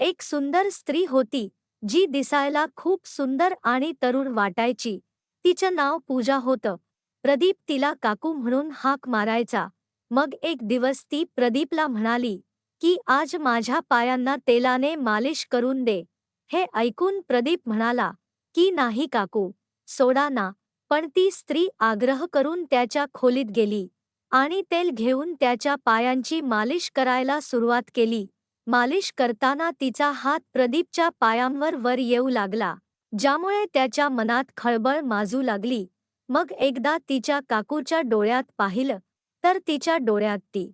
एक सुंदर स्त्री होती जी दिसायला खूप सुंदर आणि तरुण वाटायची. तिचं नाव पूजा होतं. प्रदीप तिला काकू म्हणून हाक मारायचा. मग एक दिवस ती प्रदीपला म्हणाली की आज माझ्या पायांना तेलाने मालिश करून दे. हे ऐकून प्रदीप म्हणाला की नाही काकू सोडा ना. पण ती स्त्री आग्रह करून त्याच्या खोलीत गेली आणि तेल घेऊन त्याच्या पायांची मालिश करायला सुरुवात केली. मालिश करताना तिचा हात प्रदीपच्या पायांवर वर येऊ लागला ज्यामुळे त्याच्या मनात खळबळ माजू लागली. मग एकदा तिच्या काकूच्या डोळ्यात पाहिलं तर तिच्या डोळ्यात ती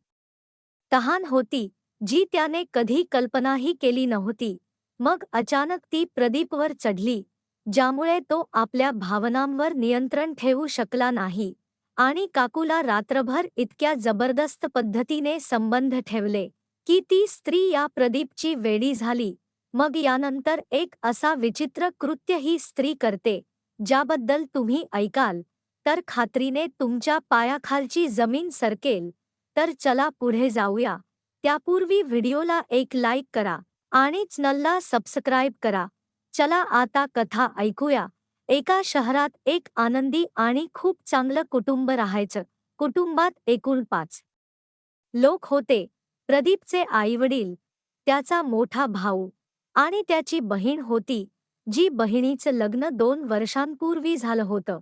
तहान होती जी त्याने कधी कल्पनाही केली नव्हती. मग अचानक ती प्रदीपवर चढली ज्यामुळे तो आपल्या भावनांवर नियंत्रण ठेवू शकला नाही आणि काकूला रात्रभर इतक्या जबरदस्त पद्धतीने संबंध ठेवले. की ती स्त्री या प्रदीपची वेडी झाली. मग यानंतर एक असा विचित्र कृत्य ही स्त्री करते ज्याबद्दल तुम्ही ऐकाल. तर खात्रीने तुमच्या पायाखालची जमीन सरकेल. तर चला पुढे जाऊया. त्यापूर्वी व्हिडिओला एक लाईक करा आणि चॅनलला सबस्क्राईब करा. चला आता कथा ऐकूया. एका शहरात एक आनंदी आणि खूप चांगलं कुटुंब राहायचं. कुटुंबात एकूण पाच लोक होते. प्रदीपचे आईवडील त्याचा मोठा भाऊ आणि त्याची बहीण होती जी बहिणीचं लग्न दोन वर्षांपूर्वी झालं होतं.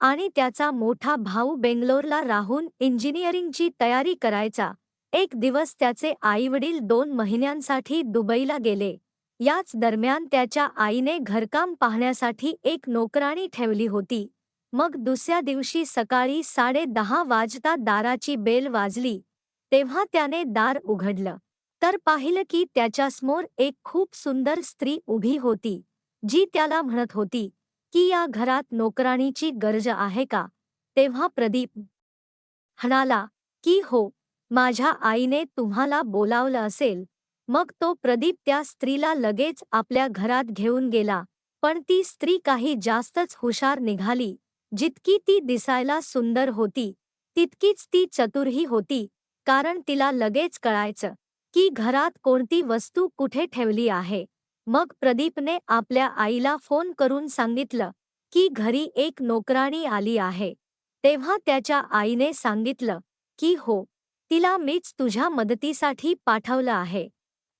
आणि त्याचा मोठा भाऊ बेंगलोरला राहून इंजिनिअरिंगची तयारी करायचा. एक दिवस त्याचे आईवडील दोन महिन्यांसाठी दुबईला गेले. याच दरम्यान त्याच्या आईने घरकाम पाहण्यासाठी एक नोकराणी ठेवली होती. मग दुसऱ्या दिवशी सकाळी साडे दहा वाजता दाराची बेल वाजली. तेव्हा त्याने दार उघडलं. तर पाहिलं की त्याच्यासमोर एक खूप सुंदर स्त्री उभी होती जी त्याला म्हणत होती की या घरात नोकराणीची गरज आहे का? तेव्हा प्रदीप म्हणाला की हो माझ्या आईने तुम्हाला बोलावलं असेल. मग तो प्रदीप त्या स्त्रीला लगेच आपल्या घरात घेऊन गेला. पण ती स्त्री काही जास्तच हुशार निघाली. जितकी ती दिसायला सुंदर होती तितकीच ती चतुरही होती. कारण तिला लगेच कळायचं की घरात कोणती वस्तू कुठे ठेवली आहे. मग प्रदीपने आपल्या आईला फोन करून सांगितलं की घरी एक नोकराणी आली आहे. तेव्हा त्याच्या आईने सांगितलं की हो तिला मीच तुझ्या मदतीसाठी पाठवलं आहे.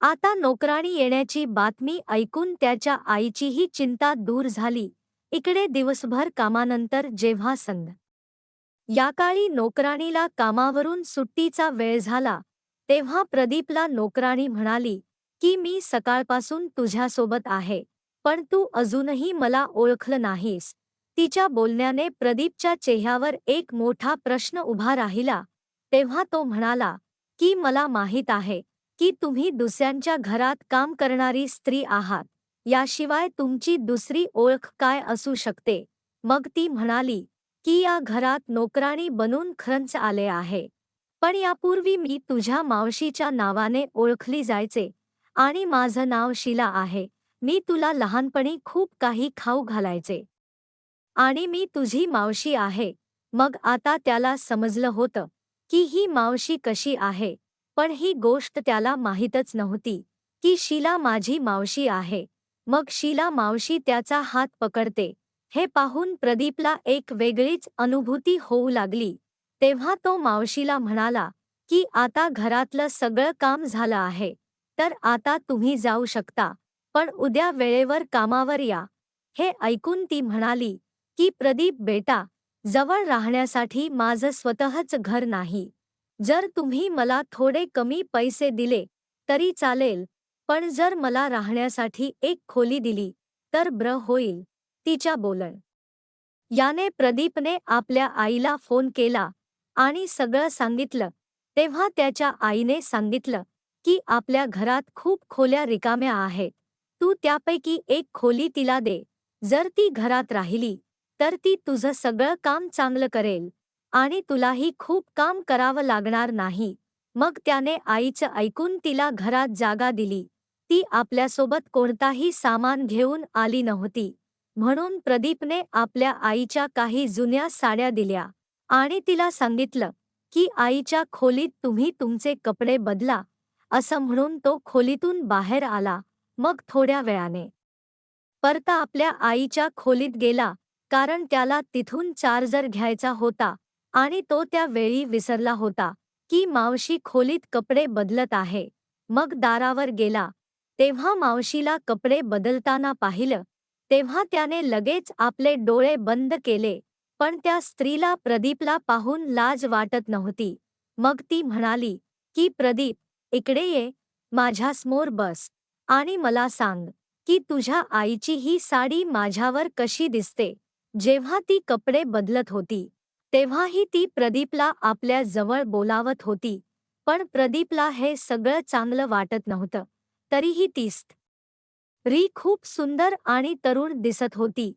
आता नोकराणी येण्याची बातमी ऐकून त्याच्या आईचीही चिंता दूर झाली. इकडे दिवसभर कामानंतर जेव्हा संध या काळी नोकराणीला कामावरून सुट्टीचा वेळ झाला तेव्हा प्रदीपला नोकराणी म्हणाली की मी सकाळपासून तुझ्यासोबत आहे पण तू अजूनही मला ओळखलं नाहीस. तिच्या बोलण्याने प्रदीपच्या चेहऱ्यावर एक मोठा प्रश्न उभा राहिला तेव्हा तो म्हणाला की मला माहीत आहे की तुम्ही दुसऱ्यांच्या घरात काम करणारी स्त्री आहात याशिवाय तुमची दुसरी ओळख काय असू शकते. मग ती म्हणाली की या घरात नोकराणी बनून खरंच आले आहे. पण यापूर्वी मी तुझ्या मावशीच्या नावाने ओळखली जायचे आणि माझं नाव शिला आहे. मी तुला लहानपणी खूप काही खाऊ घालायचे. आणि मी तुझी मावशी आहे. मग आता त्याला समजलं होतं की ही मावशी कशी आहे. पण ही गोष्ट त्याला माहीतच नव्हती की शीला माझी मावशी आहे. मग शीला मावशी त्याचा हात पकडते. हे पाहून प्रदीपला एक वेगळीच अनुभूती होऊ लागली. तेव्हा तो मावशीला म्हणाला की आता घरातलं सगळं काम झालं आहे. तर आता तुम्ही जाऊ शकता. पण उद्या वेळेवर कामावर या. हे ऐकून ती म्हणाली की प्रदीप बेटा जवळ राहण्यासाठी माझं स्वतःच घर नाही. जर तुम्ही मला थोडे कमी पैसे दिले तरी चालेल. पण जर मला राहण्यासाठी एक खोली दिली तर ब्र होईल. तिच्या बोलण. याने प्रदीपने आपल्या आईला फोन केला आणि सगळं सांगितलं. तेव्हा त्याच्या आईने सांगितलं की आपल्या घरात खूप खोल्या रिकाम्या आहेत. तू त्यापैकी एक खोली तिला दे. जर ती घरात राहिली तर ती तुझं सगळं काम चांगलं करेल आणि तुलाही खूप काम करावं लागणार नाही. मग त्याने आईचं ऐकून तिला घरात जागा दिली. ती आपल्यासोबत कोणताही सामान घेऊन आली नव्हती. म्हणून प्रदीपने आपल्या आईच्या काही जुन्या साड्या दिल्या आणि तिला सांगितलं की आईच्या खोलीत तुम्ही तुमचे कपडे बदला असं म्हणून तो खोलीतून बाहेर आला मग थोड्या वेळाने. परता आपल्या आईच्या खोलीत गेला कारण त्याला तिथून चार्जर घ्यायचा होता आणि तो त्या वेळी विसरला होता की मावशी खोलीत कपडे बदलत आहे. मग दारावर गेला. तेव्हा मावशीला कपडे बदलताना पाहिलं तेव्हा त्याने लगेच आपले डोळे बंद केले पण त्या स्त्रीला प्रदीपला पाहून लाज वाटत नव्हती. मग ती म्हणाली की प्रदीप इकडे ये माझ्यासमोर बस आणि मला सांग की तुझ्या आईची ही साडी माझ्यावर कशी दिसते. जेव्हा ती कपडे बदलत होती तेव्हाही ती प्रदीपला आपल्या जवळ बोलावत होती पण प्रदीपला हे सगळं चांगलं वाटत नव्हतं. तरीही तीस्त री खूप सुंदर आणि तरुण दिसत होती.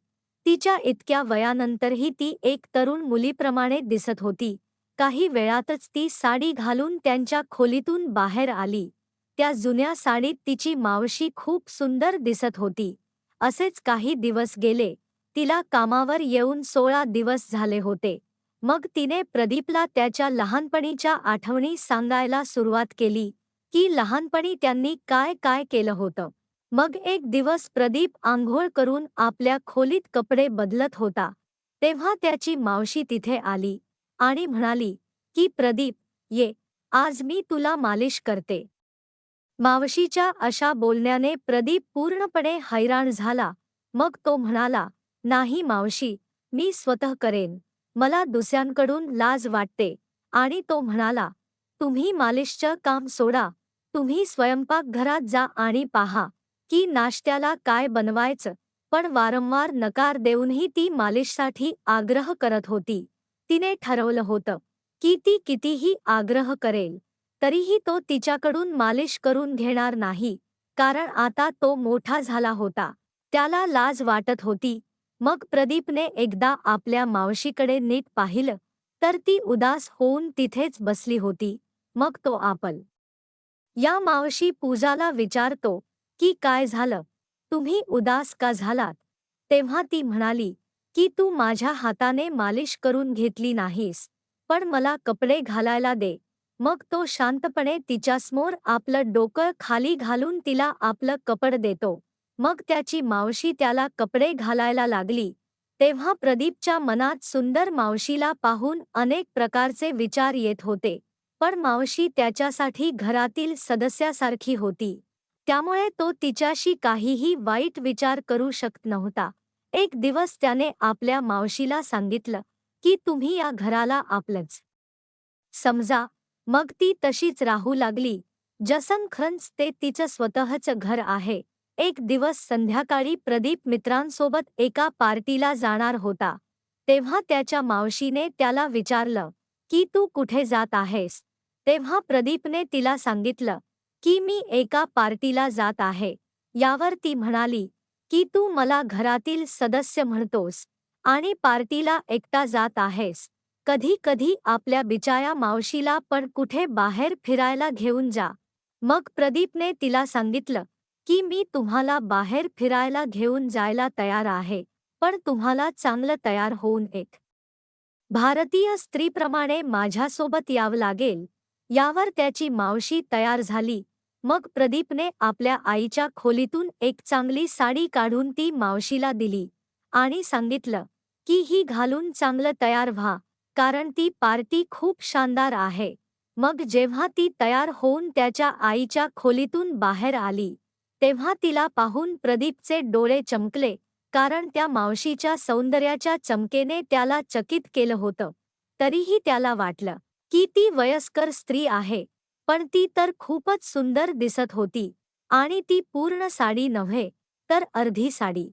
तिच्या इतक्या वयानंतरही ती एक तरुण मुलीप्रमाणे दिसत होती. काही वेळातच ती साडी घालून त्यांच्या खोलीतून बाहेर आली. त्या जुन्या साडीत तिची मावशी खूप सुंदर दिसत होती. असेच काही दिवस गेले. तिला कामावर येऊन सोळा दिवस झाले होते. मग तिने प्रदीपला त्याच्या लहानपणीच्या आठवणी सांगायला सुरुवात केली की लहानपणी त्यांनी काय काय केलं होतं. मग एक दिवस प्रदीप आंघोळ करून आपल्या खोलीत कपडे बदलत होता. तेव्हा त्याची मावशी तिथे आली आणि म्हणाली की प्रदीप ये आज मी तुला मालिश करते. मावशीच्या अशा बोलण्याने प्रदीप पूर्णपणे हैराण झाला. मग तो म्हणाला नाही मावशी मी स्वतः करेन. मला दुसऱ्यांकडून लाज वाटते. आणि तो म्हणाला तुम्ही मालिशचं काम सोडा. तुम्ही स्वयंपाकघरात जा आणि पाहा. की नाश्त्याला काय बनवायचं? पण वारंवार नकार देऊनही ती मालिशसाठी आग्रह करत होती. तिने ठरवलं होतं की ती कितीही आग्रह करेल तरीही तो तिच्याकडून मालिश करून घेणार नाही. कारण आता तो मोठा झाला होता. त्याला लाज वाटत होती. मग प्रदीपने एकदा आपल्या मावशीकडे नीट पाहिलं तर ती उदास होऊन तिथेच बसली होती. मग तो आपल या मावशी पूजाला विचारतो की काय झालं? तुम्ही उदास का झालात? तेव्हा ती म्हणाली की तू माझ्या हाताने मालिश करून घेतली नाहीस पण मला कपडे घालायला दे. मग तो शांतपणे तिच्यासमोर आपलं डोकं खाली घालून तिला आपलं कपड देतो. मग त्याची मावशी त्याला कपडे घालायला लागली. तेव्हा प्रदीपच्या मनात सुंदर मावशीला पाहून अनेक प्रकारचे विचार येत होते पण मावशी त्याच्यासाठी घरातील सदस्यासारखी होती. त्यामुळे तो तिच्याशी काहीही वाईट विचार करू शकत नव्हता. एक दिवस त्याने आपल्या मावशीला सांगितलं की तुम्ही या घराला आपलंच. समजा मग ती तशीच राहू लागली. जसन खरंच ते तिचं स्वतःचं घर आहे. एक दिवस संध्याकाळी प्रदीप मित्रांसोबत एका पार्टीला जाणार होता. तेव्हा त्याच्या मावशीने त्याला विचारलं की तू कुठे जात आहेस? तेव्हा प्रदीपने तिला सांगितलं की मी एका पार्टीला जात आहे. यावर ती म्हणाली की तू मला घरातील सदस्य म्हणतोस आणि पार्टीला एकटा जात आहेस. कधी कधी आपल्या बिचाया मावशीला पण कुठे बाहेर फिरायला घेऊन जा. मग प्रदीपने तिला सांगितलं की मी तुम्हाला बाहेर फिरायला घेऊन जायला तयार आहे पण तुम्हाला चांगलं तयार होऊन एक भारतीय स्त्रीप्रमाणे माझ्यासोबत यावं लागेल. यावर त्याची मावशी तयार झाली मग प्रदीपने आपल्या आईच्या खोलीतून एक चांगली साडी काढून ती मावशीला दिली आणि सांगितलं की ही घालून चांगलं तयार व्हा कारण ती पार्टी खूप शानदार आहे. मग जेव्हा ती तयार होऊन त्याच्या आईच्या खोलीतून बाहेर आली तेव्हा तिला पाहून प्रदीपचे डोळे चमकले कारण त्या मावशीच्या सौंदर्याच्या चमकेने त्याला चकित केलं होतं. तरीही त्याला वाटलं की ती वयस्कर स्त्री आहे पण ती तर खूपच सुंदर दिसत होती. आणि ती पूर्ण साडी नव्हे तर अर्धी साडी.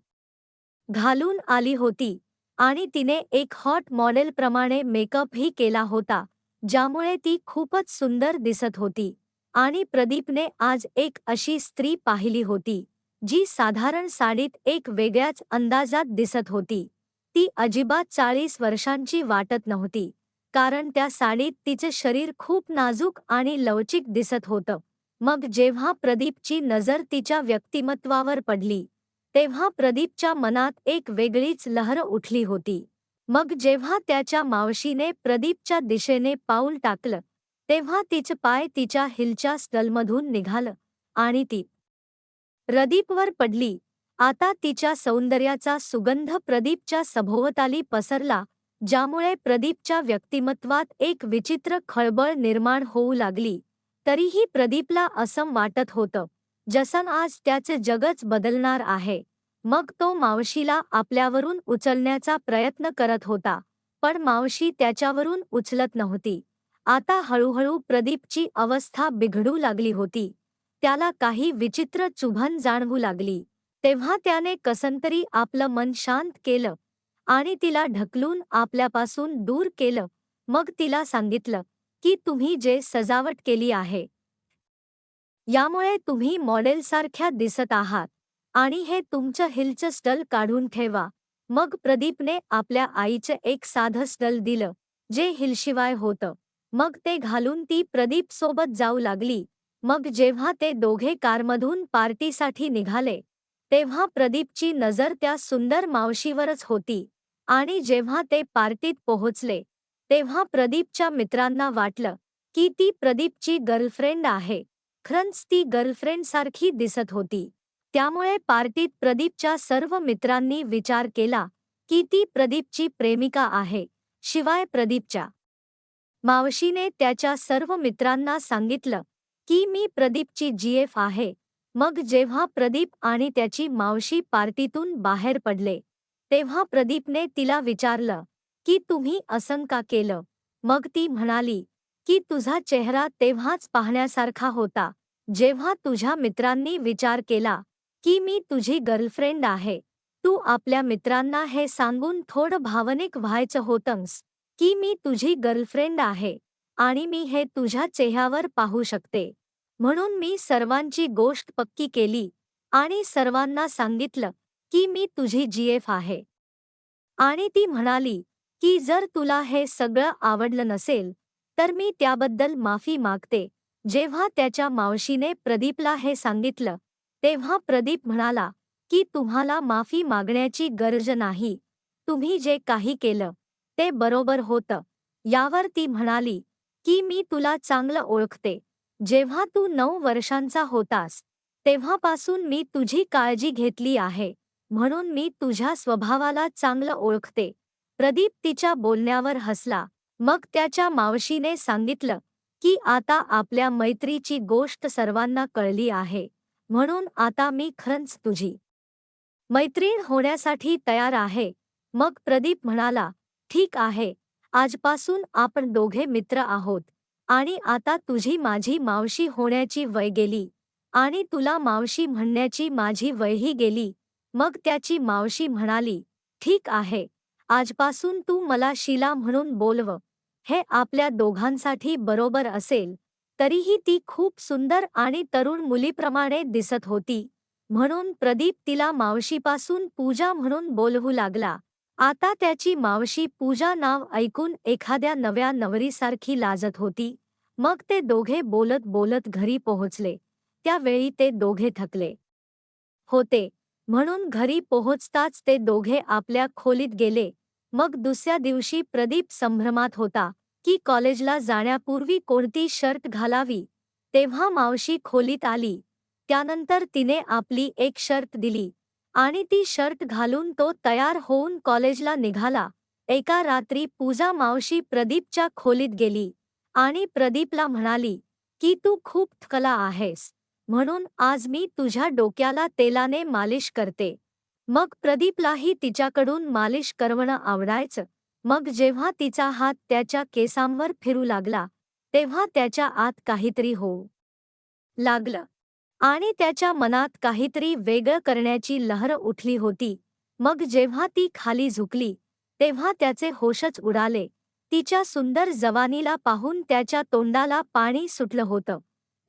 घालून आली होती. आणि तिने एक हॉट मॉडेलप्रमाणे मेकअपही केला होता ज्यामुळे ती खूपच सुंदर दिसत होती. आणि प्रदीपने आज एक अशी स्त्री पाहिली होती जी साधारण साडीत एक वेगळ्याच अंदाजात दिसत होती. ती अजिबात चाळीस वर्षांची वाटत नव्हती. कारण त्या साडीत तिचे शरीर खूप नाजूक आणि लवचिक दिसत होतं. मग जेव्हा प्रदीपची नजर तिच्या व्यक्तिमत्वावर पडली तेव्हा प्रदीपच्या मनात एक वेगळीच लहर उठली होती. मग जेव्हा त्याच्या मावशीने प्रदीपच्या दिशेने पाऊल टाकलं तेव्हा तिचं पाय तिच्या हिलच्या स्टलमधून निघालं आणि ती प्रदीपवर पडली. आता तिच्या सौंदर्याचा सुगंध प्रदीपच्या सभोवताली पसरला ज्यामुळे प्रदीपच्या व्यक्तिमत्वात एक विचित्र खळबळ निर्माण होऊ लागली. तरीही प्रदीपला असं वाटत होतं जसन आज त्याचे जगच बदलणार आहे. मग तो मावशीला आपल्यावरून उचलण्याचा प्रयत्न करत होता पण मावशी त्याच्यावरून उचलत नव्हती. आता हळूहळू प्रदीपची अवस्था बिघडू लागली होती. त्याला काही विचित्र चुभन जाणवू लागली. तेव्हा त्याने कसंतरी आपलं मन शांत केलं. आणि तिला ढकलून आपल्यापासून दूर केलं. मग तिला सांगितलं की तुम्ही जे सजावट केली आहे यामुळे तुम्ही मॉडेलसारख्या दिसत आहात आणि हे तुमचं हिलचं स्टल काढून ठेवा. मग प्रदीपने आपल्या आईचं एक साधं स्टल दिलं जे हिलशिवाय होतं. मग ते घालून ती प्रदीप सोबत जाऊ लागली. मग जेव्हा ते दोघे कारमधून पार्टीसाठी निघाले तेव्हा प्रदीपची नजर त्या सुंदर मावशीवरच होती. आणि जेव्हा ते पार्टीत पोहोचले तेव्हा प्रदीपच्या मित्रांना वाटलं की ती प्रदीपची गर्लफ्रेंड आहे. खरंच ती गर्लफ्रेंडसारखी दिसत होती. त्यामुळे पार्टीत प्रदीपच्या सर्व मित्रांनी विचार केला की ती प्रदीपची प्रेमिका आहे शिवाय प्रदीपच्या. मावशीने त्याच्या सर्व मित्रांना सांगितलं की मी प्रदीपची जीएफ आहे. मग जेव्हा प्रदीप आणि त्याची मावशी पार्टीतून बाहेर पडले तेव्हा प्रदीपने तिला विचारलं की तुम्ही असं का केलं? मग ती म्हणाली की तुझा चेहरा तेव्हाच पाहण्यासारखा होता जेव्हा तुझ्या मित्रांनी विचार केला की मी तुझी गर्लफ्रेंड आहे तू आपल्या मित्रांना हे सांगून थोडं भावनिक व्हायचं होतंस की मी तुझी गर्लफ्रेंड आहे आणि मी हे तुझ्या चेहऱ्यावर पाहू शकते. म्हणून मी सर्वांची गोष्ट पक्की केली आणि सर्वांना सांगितलं की मी तुझी जीएफ आहे. आणि ती म्हणाली की जर तुला हे सगळं आवडलं नसेल तर मी त्याबद्दल माफी मागते. जेव्हा त्याच्या मावशीने प्रदीपला हे सांगितलं तेव्हा प्रदीप म्हणाला की तुम्हाला माफी मागण्याची गरज नाही. तुम्ही जे काही केलं ते बरोबर होतं. यावर ती म्हणाली की मी तुला चांगलं ओळखते. जेव्हा तू नऊ वर्षांचा होतास तेव्हापासून मी तुझी काळजी घेतली आहे. म्हणून मी तुझ्या स्वभावाला चांगलं ओळखते. प्रदीप तिच्या बोलण्यावर हसला. मग त्याच्या मावशीने सांगितलं की आता आपल्या मैत्रीची गोष्ट सर्वांना कळली आहे. म्हणून आता मी खरंच तुझी मैत्रीण होण्यासाठी तयार आहे. मग प्रदीप म्हणाला ठीक आहे. आजपासून आपण दोघे मित्र आहोत. आणि आता तुझी माझी मावशी होण्याची वय गेली. आणि तुला मावशी म्हणण्याची माझी वयही गेली. मग त्याची मावशी म्हणाली ठीक आहे. आजपासून तू मला शिला म्हणून बोलव. हे आपल्या दोघांसाठी बरोबर असेल. तरीही ती खूप सुंदर आणि तरुण मुलीप्रमाणे दिसत होती. म्हणून प्रदीप तिला मावशीपासून पूजा म्हणून बोलवू लागला. आता त्याची मावशी पूजा नाव ऐकून एखाद्या नव्या नवरीसारखी लाजत होती. मग ते दोघे बोलत बोलत घरी पोहोचले. त्यावेळी ते दोघे थकले. होते. म्हणून घरी पोहोचताच ते दोघे आपल्या खोलीत गेले. मग दुसऱ्या दिवशी प्रदीप संभ्रमात होता की कॉलेजला जाण्यापूर्वी कोणती शर्ट घालावी. तेव्हा मावशी खोलीत आली. त्यानंतर तिने आपली एक शर्ट दिली. आणि ती शर्ट घालून तो तयार होऊन कॉलेजला निघाला. एका रात्री पूजा मावशी प्रदीपच्या खोलीत गेली. आणि प्रदीपला म्हणाली की तू खूप थकला आहेस. म्हणून आज मी तुझ्या डोक्याला तेलाने मालिश करते. मग प्रदीपलाही तिच्याकडून मालिश करवणं आवडायचं. मग जेव्हा तिचा हात त्याच्या केसांवर फिरू लागला तेव्हा त्याच्या आत काहीतरी होऊ लागलं. आणि त्याच्या मनात काहीतरी वेगळं करण्याची लहर उठली होती. मग जेव्हा ती खाली झुकली तेव्हा त्याचे होशच उडाले. तिच्या सुंदर जवानीला पाहून त्याच्या तोंडाला पाणी सुटलं होतं.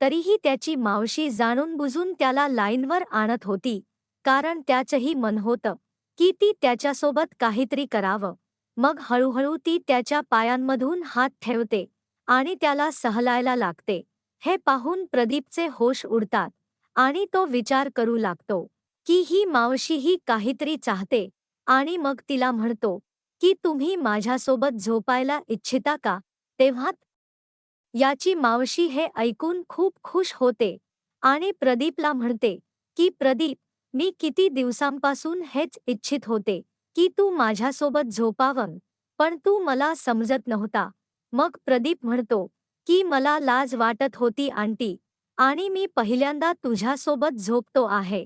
तरीही त्याची मावशी जाणून बुजून त्याला लाईनवर आणत होती कारण त्याचंही मन होतं की ती त्याच्यासोबत काहीतरी करावं. मग हळूहळू ती त्याच्या पायांमधून हात ठेवते आणि त्याला सहलायला लागते. हे पाहून प्रदीपचे होश उडतात आणि तो विचार करू लागतो की ही मावशीही काहीतरी चाहते आणि मग तिला म्हणतो की तुम्ही माझ्यासोबत झोपायला इच्छिता का? तेव्हा याची मावशी हे ऐकून खूप खुश होते आणि प्रदीपला म्हणते की प्रदीप मी किती दिवसांपासून हेच इच्छित होते की तू माझ्यासोबत झोपावं पण तू मला समजत नव्हता. मग प्रदीप म्हणतो की मला लाज वाटत होती आंटी आणि मी पहिल्यांदा तुझ्यासोबत झोपतो आहे.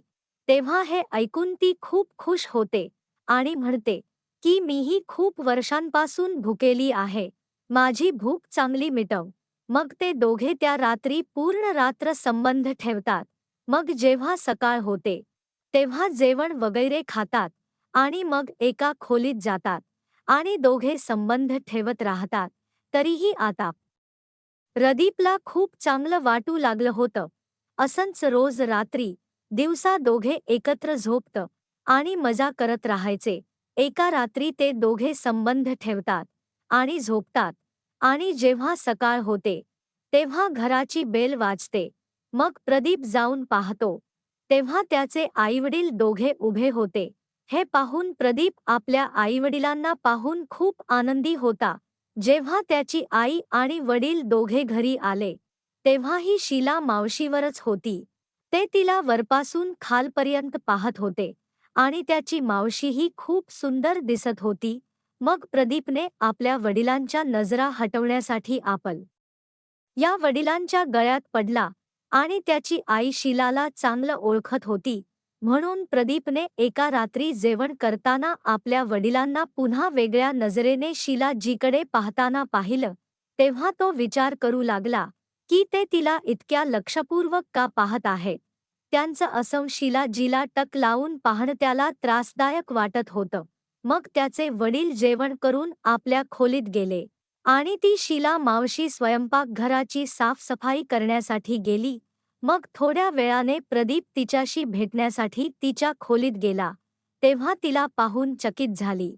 तेव्हा हे ऐकून ती खूप खुश होते आणि म्हणते की मीही खूप वर्षांपासून भुकेली आहे. माझी भूक चांगली मिटव. मग ते दोघे त्या रात्री पूर्ण रात्र संबंध ठेवतात. मग जेव्हा सकाळ होते तेव्हा जेवण वगैरे खातात आणि मग एका खोलीत जातात आणि दोघे संबंध ठेवत राहतात. तरीही आता प्रदीपला खूप चांगलं वाटू लागलं होतं. असंच रोज रात्री दिवसा दोघे एकत्र झोपत आणि मजा करत राहायचे. एका रात्री ते दोघे संबंध ठेवतात आणि झोपतात. आणि जेव्हा सकाळ होते तेव्हा घराची बेल वाजते. मग प्रदीप जाऊन पाहतो. तेव्हा त्याचे आईवडील दोघे उभे होते. हे पाहून प्रदीप आपल्या आईवडिलांना पाहून खूप आनंदी होता. जेव्हा त्याची आई आणि वडील दोघे घरी आले तेव्हा ही शीला मावशीवरच होती. ते तिला वरपासून खालपर्यंत पाहत होते आणि त्याची मावशीही खूप सुंदर दिसत होती. मग प्रदीपने आपल्या वडिलांच्या नजरा हटवण्यासाठी आपल. या वडिलांच्या गळ्यात पडला आणि त्याची आई शीलाला चांगलं ओळखत होती म्हणून प्रदीपने एका रात्री जेवण करताना आपल्या वडिलांना पुन्हा वेगळ्या नजरेने शिलाजीकडे पाहताना पाहिलं तेव्हा तो विचार करू लागला की ते तिला इतक्या लक्षपूर्वक का पाहत आहे? त्यांचं असं शिलाजीला टक लावून पाहणं त्याला त्रासदायक वाटत होतं. मग त्याचे वडील जेवण करून आपल्या खोलीत गेले. आणि ती शीला मावशी स्वयंपाकघराची साफसफाई करण्यासाठी गेली. मग थोड्या वेळाने प्रदीप तिच्याशी भेटण्यासाठी तिच्या खोलीत गेला. तेव्हा तिला पाहून चकित झाली.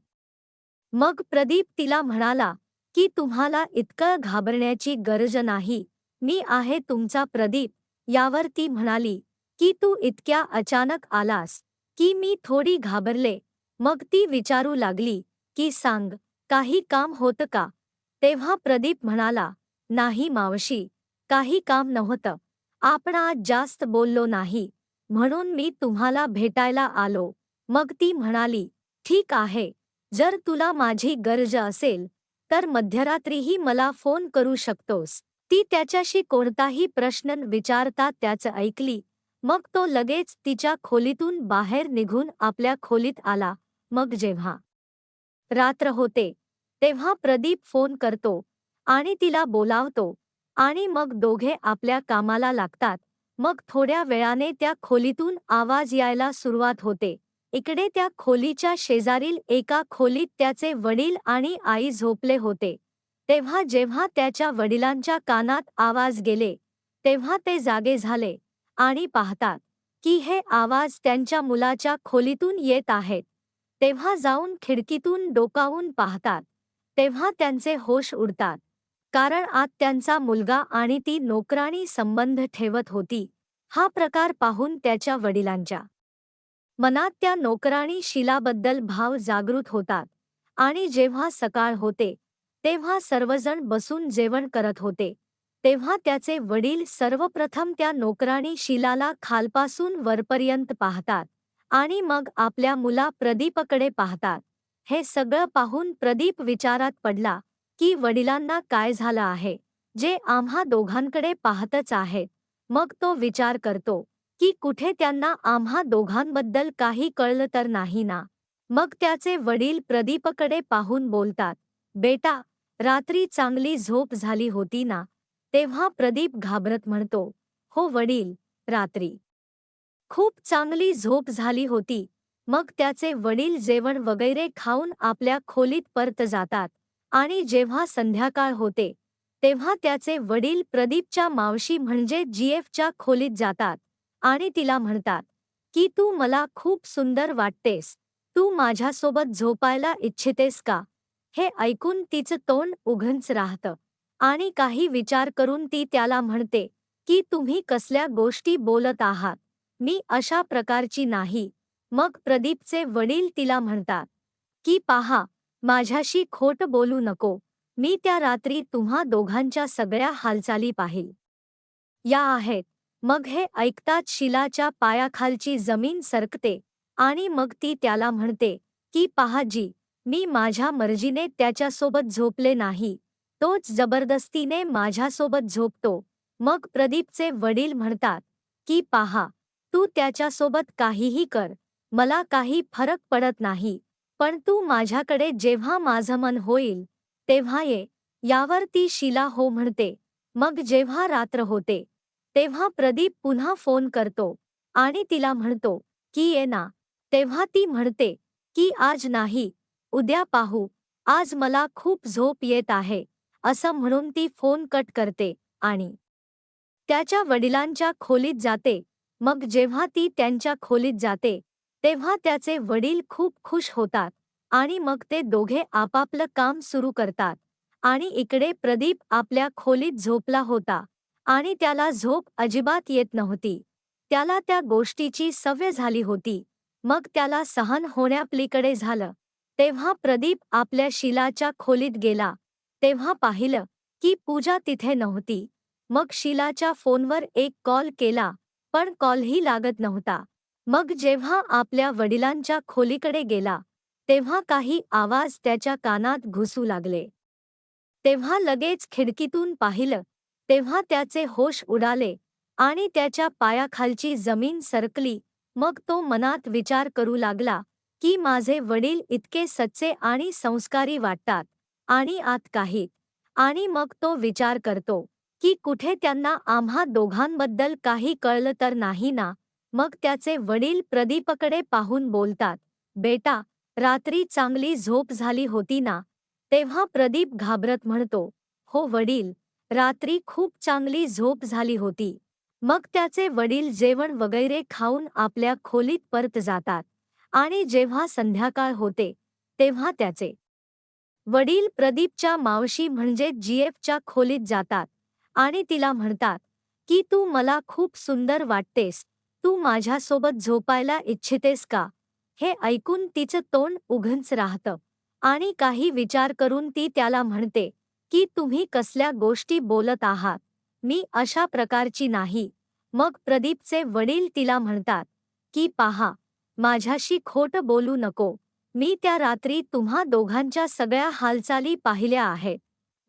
मग प्रदीप तिला म्हणाला की तुम्हाला इतकं घाबरण्याची गरज नाही. मी आहे तुमचा प्रदीप. यावर ती म्हणाली की तू इतक्या अचानक आलास की मी थोडी घाबरले. मग ती विचारू लागली की सांग काही काम होतं का? तेव्हा प्रदीप म्हणाला नाही मावशी काही काम नव्हतं. आपण आज जास्त बोललो नाही. म्हणून मी तुम्हाला भेटायला आलो. मग ती म्हणाली ठीक आहे. जर तुला माझी गरज असेल तर मध्यरात्रीही मला फोन करू शकतोस. ती त्याच्याशी कोणताही प्रश्न विचारता त्याचं ऐकली. मग तो लगेच तिच्या खोलीतून बाहेर निघून आपल्या खोलीत आला. मग जेव्हा रात्र होते तेव्हा प्रदीप फोन करतो आणि तिला बोलावतो आणि मग दोघे आपल्या कामाला लागतात. मग थोड्या वेळाने त्या खोलीतून आवाज यायला सुरुवात होते. इकडे त्या खोलीच्या शेजारील एका खोलीत त्याचे वडील आणि आई झोपले होते. तेव्हा जेव्हा त्याच्या वडिलांच्या कानात आवाज गेले तेव्हा ते जागे झाले आणि पाहतात की हे आवाज त्यांच्या मुलाच्या खोलीतून येत आहेत. तेव्हा जाऊन खिडकीतून डोकावून पाहतात. तेव्हा त्यांचे होश उडतात. कारण आत त्यांचा मुलगा आणि ती नोकराणी संबंध ठेवत होती. हा प्रकार पाहून त्याच्या वडिलांच्या मनात त्या नोकराणी शिलाबद्दल भाव जागृत होतात. आणि जेव्हा सकाळ होते तेव्हा सर्वजण बसून जेवण करत होते. तेव्हा त्याचे वडील सर्वप्रथम त्या नोकराणी शिलाला खालपासून वरपर्यंत पाहतात. आणि मग आपल्या मुला प्रदीपकडे पाहतात. हे सगळं पाहून प्रदीप विचारात पडला की वडिलांना काय झालं आहे? जे आम्हा दोघांकडे पाहतच आहेत मग तो विचार करतो की कुठे त्यांना आम्हा दोघांबद्दल काही कळलं तर नाही ना? मग त्याचे वडील प्रदीपकडे पाहून बोलतात बेटा रात्री चांगली झोप झाली होती ना? तेव्हा प्रदीप घाबरत म्हणतो हो वडील रात्री. खूप चांगली झोप झाली होती. मग त्याचे वडील जेवण वगैरे खाऊन आपल्या खोलीत परत जातात. आणि जेव्हा संध्याकाळ होते तेव्हा त्याचे वडील प्रदीपच्या मावशी म्हणजे जीएफच्या खोलीत जातात. आणि तिला म्हणतात की तू मला खूप सुंदर वाटतेस. तू माझ्यासोबत झोपायला इच्छितेस का हे ऐकून तिचं तोंड उघंच राहतं. आणि काही विचार करून ती त्याला म्हणते की तुम्ही कसल्या गोष्टी बोलत आहात? मी अशा प्रकारची नाही. मग प्रदीपचे वडील तिला म्हणतात की पाहा माझ्याशी खोट बोलू नको. मी त्या रात्री तुम्हा दोघांच्या सगळ्या हालचाली पाहिल. या आहेत. मग हे ऐकताच शिलाच्या पायाखालची जमीन सरकते आणि मग ती त्याला म्हणते की पहाजी मी माझ्या मर्जीने त्याच्यासोबत झोपले नाही. तोच जबरदस्तीने माझ्यासोबत झोपतो. मग प्रदीपचे वडील म्हणतात की पाहा तू त्याच्यासोबत काहीही कर. मला काही फरक पडत नाही. पण तू माझ्याकडे जेव्हा माझं मन होईल तेव्हा ये. यावर ती शिला हो म्हणते. मग जेव्हा रात्र होते तेव्हा प्रदीप पुन्हा फोन करतो आणि तिला म्हणतो की ये ना. तेव्हा ती म्हणते की आज नाही उद्या पाहू. आज मला खूप झोप येत आहे असं म्हणून ती फोन कट करते आणि त्याच्या वडिलांच्या खोलीत जाते. मग जेव्हा ती त्यांच्या खोलीत जाते तेव्हा त्याचे वडील खूप खुश होतात आणि मग ते दोघे आपापलं काम सुरू करतात आणि इकडे प्रदीप आपल्या खोलीत झोपला होता आणि त्याला झोप अजिबात येत नव्हती. त्याला त्या गोष्टीची सवय झाली होती. मग त्याला सहन होण्यापलीकडे झालं. तेव्हा प्रदीप आपल्या शिलाच्या खोलीत गेला. तेव्हा पाहिलं की पूजा तिथे नव्हती. मग शिलाच्या फोनवर एक कॉल केला. पण कॉलही लागत नव्हता. मग जेव्हा आपल्या वडिलांच्या खोलीकडे गेला तेव्हा काही आवाज त्याच्या कानात घुसू लागले. तेव्हा लगेच खिडकीतून पाहिलं तेव्हा त्याचे होश उडाले आणि त्याच्या पायाखालची जमीन सरकली. मग तो मनात विचार करू लागला की माझे वडील इतके सच्चे आणि संस्कारी वाटतात आणि आत काही. आणि मग तो विचार करतो की कुठे त्यांना आम्हा दोघांबद्दल काही कळलं तर नाही ना? मग त्याचे वडील प्रदीपकडे पाहून बोलतात बेटा रात्री चांगली झोप झाली होती ना तेव्हा प्रदीप घाबरत म्हणतो हो वडील रात्री खूप चांगली झोप झाली होती मग त्याचे वडील जेवण वगैरे खाऊन आपल्या खोलीत परत जातात आणि जेव्हा संध्याकाळ होते तेव्हा त्याचे वडील प्रदीपच्या मावशी म्हणजे जीएफच्या खोलीत जातात. आणि तिला म्हणतात की तू मला खूप सुंदर वाटतेस. तू माझ्यासोबत झोपायला इच्छितेस का? हे ऐकून तिचं तोंड उघंच राहतं. आणि काही विचार करून ती त्याला म्हणते की तुम्ही कसल्या गोष्टी बोलत आहात? मी अशा प्रकारची नाही. मग प्रदीपचे वडील तिला म्हणतात की पाहा माझ्याशी खोट बोलू नको. मी त्या रात्री तुम्हा दोघांच्या सगळ्या हालचाली पाहिल्या आहेत.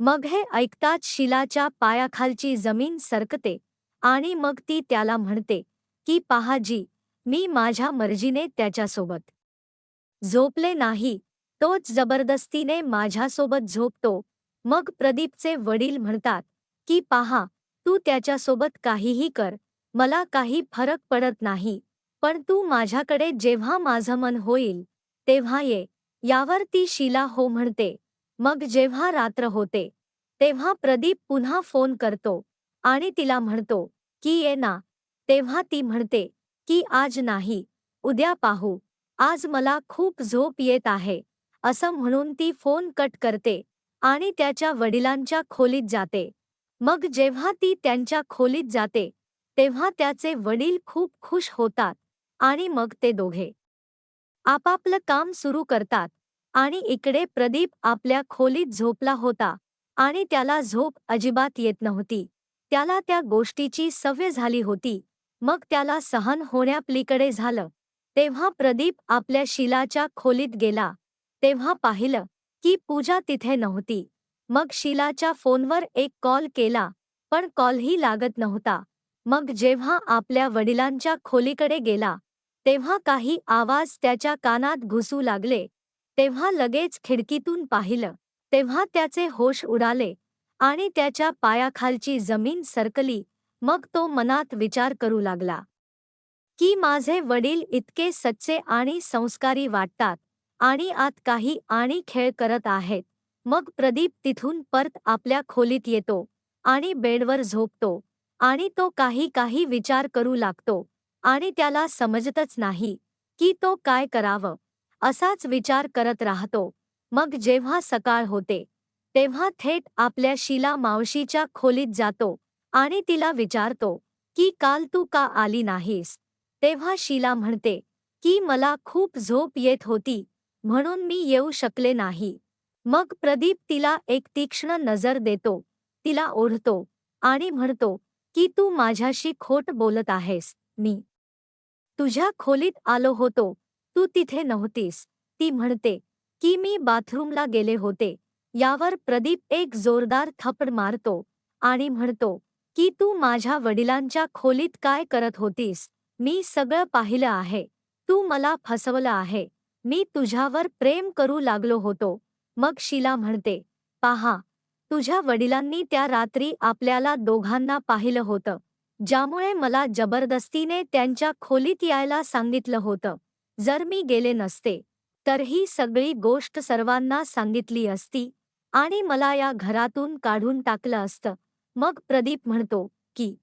मग हे ऐकताच शिलाच्या पायाखालची जमीन सरकते आणि मग ती त्याला म्हणते की पहाजी मी माझ्या मर्जीने त्याच्यासोबत झोपले नाही तोच जबरदस्तीने माझ्यासोबत झोपतो. मग प्रदीपचे वडील म्हणतात की पहा तू त्याच्यासोबत काहीही कर मला काही फरक पडत नाही पण तू माझ्याकडे जेव्हा माझं मन होईल तेव्हा ये यावर ती शिला हो म्हणते. मग जेव्हा रात्र होते तेव्हा प्रदीप पुन्हा फोन करतो आणि तिला म्हणतो की ये ना. तेव्हा ती म्हणते की आज नाही उद्या पाहू. आज मला खूप झोप येत आहे. असं म्हणून ती फोन कट करते आणि त्याच्या वडिलांच्या खोलीत जाते. मग जेव्हा ती त्यांच्या खोलीत जाते तेव्हा त्याचे वडील खूप खुश होतात आणि मग ते दोघे आपापलं काम सुरू करतात. आणि इकडे प्रदीप आपल्या खोलीत झोपला होता आणि त्याला झोप अजिबात येत नव्हती. त्याला त्या गोष्टीची सवय झाली होती. मग त्याला सहन होण्यापलीकडे झालं. तेव्हा प्रदीप आपल्या शिलाच्या खोलीत गेला. तेव्हा पाहिलं की पूजा तिथे नव्हती. मग शिलाच्या फोनवर एक कॉल केला पण कॉलही लागत नव्हता. मग जेव्हा आपल्या वडिलांच्या खोलीकडे गेला तेव्हा काही आवाज त्याच्या कानात घुसू लागले. तेव्हा लगेच खिडकीतून पाहिलं तेव्हा त्याचे होश उडाले आणि त्याच्या पायाखालची जमीन सरकली मग तो मनात विचार करू लागला की माझे वडील इतके सच्चे आणि संस्कारी वाटतात आणि आत काही आणि खेळ करत आहेत मग प्रदीप तिथून परत आपल्या खोलीत येतो आणि बेडवर झोपतो आणि तो काही काही विचार करू लागतो आणि त्याला समजतच नाही की तो काय करावं असाच विचार करत राहतो. मग जेव्हा सकाळ होते तेव्हा थेट आपल्या शिला मावशीच्या खोलीत जातो आणि तिला विचारतो की काल तू का आली नाहीस? तेव्हा शिला म्हणते की मला खूप झोप येत होती म्हणून मी येऊ शकले नाही. मग प्रदीप तिला एक तीक्ष्ण नजर देतो तिला ओढतो आणि म्हणतो की तू माझ्याशी खोट बोलत आहेस मी. तुझ्या खोलीत आलो होतो तू तिथे नव्हतीस. ती म्हणते की मी बाथरूमला गेले होते. यावर प्रदीप एक जोरदार थप्पड मारतो आणि म्हणतो की तू माझ्या वडिलांच्या खोलीत काय करत होतीस? मी सगळं पाहिलं आहे. तू मला फसवलं आहे. मी तुझ्यावर प्रेम करू लागलो होतो. मग शीला म्हणते पाहा तुझ्या वडिलांनी त्या रात्री आपल्याला दोघांना पाहिलं होतं ज्यामुळे मला जबरदस्तीने त्यांच्या खोलीत यायला सांगितलं होतं. जर मी गेले नसते तर ही सगळी गोष्ट सर्वांना सांगितली असती आणि मला या घरातून काढून टाकलं असतं. मग प्रदीप म्हणतो की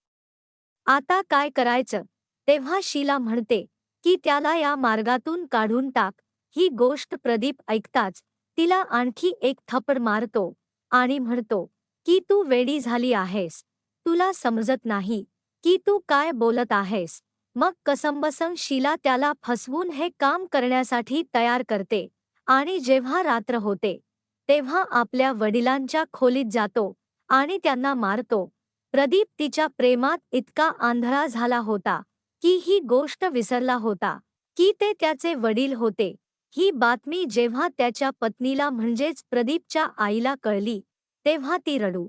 आता काय करायचं? तेव्हा शीला म्हणते की त्याला या मार्गातून काढून टाक. ही गोष्ट प्रदीप ऐकताच तिला आणखी एक थप्पड मारतो आणि म्हणतो की तू वेडी झाली आहेस. तुला समजत नाही की तू काय बोलत आहेस. मग कसंबसं शिला त्याला फसवून हे काम करण्यासाठी तयार करते आणि जेव्हा रात्र होते तेव्हा आपल्या वडिलांच्या खोलीत जातो आणि त्यांना मारतो. प्रदीप तिच्या प्रेमात इतका आंधळा झाला होता की ही गोष्ट विसरला होता की ते त्याचे वडील होते. ही बातमी जेव्हा त्याच्या पत्नीला म्हणजेच प्रदीपच्या आईला कळली तेव्हा ती रडू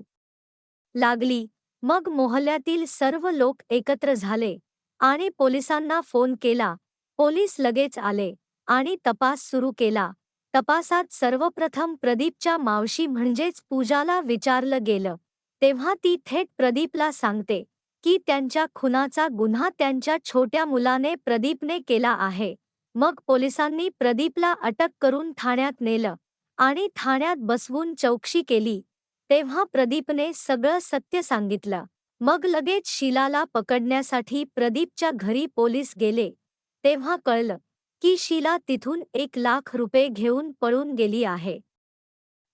लागली. मग मोहल्ल्यातील सर्व लोक एकत्र झाले. आणि पोलिसांना फोन केला. पोलीस लगेच आले आणि तपास सुरू केला. तपासात सर्वप्रथम प्रदीपच्या मावशी म्हणजेच पूजाला विचारलं गेलं. तेव्हा ती थेट प्रदीपला सांगते की त्यांच्या खुनाचा गुन्हा त्यांच्या छोट्या मुलाने प्रदीपने केला आहे. मग पोलिसांनी प्रदीपला अटक करून ठाण्यात नेलं आणि ठाण्यात बसवून चौकशी केली. तेव्हा प्रदीपने सगळं सत्य सांगितलं. मग लगेच शीलाला पकडण्यासाठी प्रदीपच्या घरी पोलीस गेले. तेव्हा कळलं की शीला तिथून एक लाख रुपये घेऊन पळून गेली आहे.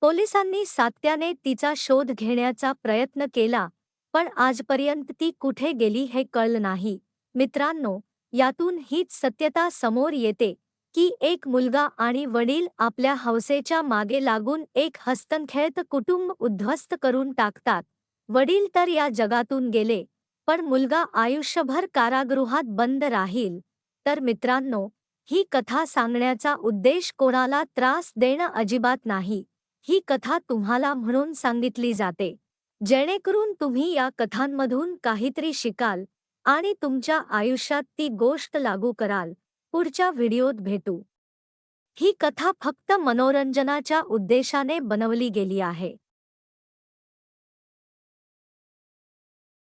पोलिसांनी सात्याने तिचा शोध घेण्याचा प्रयत्न केला पण आजपर्यंत ती कुठे गेली हे कळलं नाही. मित्रांनो यातून हीच सत्यता समोर येते की एक मुलगा आणि वडील आपल्या हौसेच्या मागे लागून एक हस्तनखेळत कुटुंब उद्ध्वस्त करून टाकतात. वडील तर या जगातून गेले पण मुलगा आयुष्यभर कारागृहात बंद राहील. तर मित्रांनो ही कथा सांगण्याचा उद्देश कोणाला त्रास देणं अजिबात नाही. ही कथा तुम्हाला म्हणून सांगितली जाते. जेणेकरून तुम्ही या कथांमधून काहीतरी शिकाल आणि तुमच्या आयुष्यात ती गोष्ट लागू कराल. पुढच्या व्हिडिओत भेटू. ही कथा फक्त मनोरंजनाच्या उद्देशाने बनवली गेली आहे.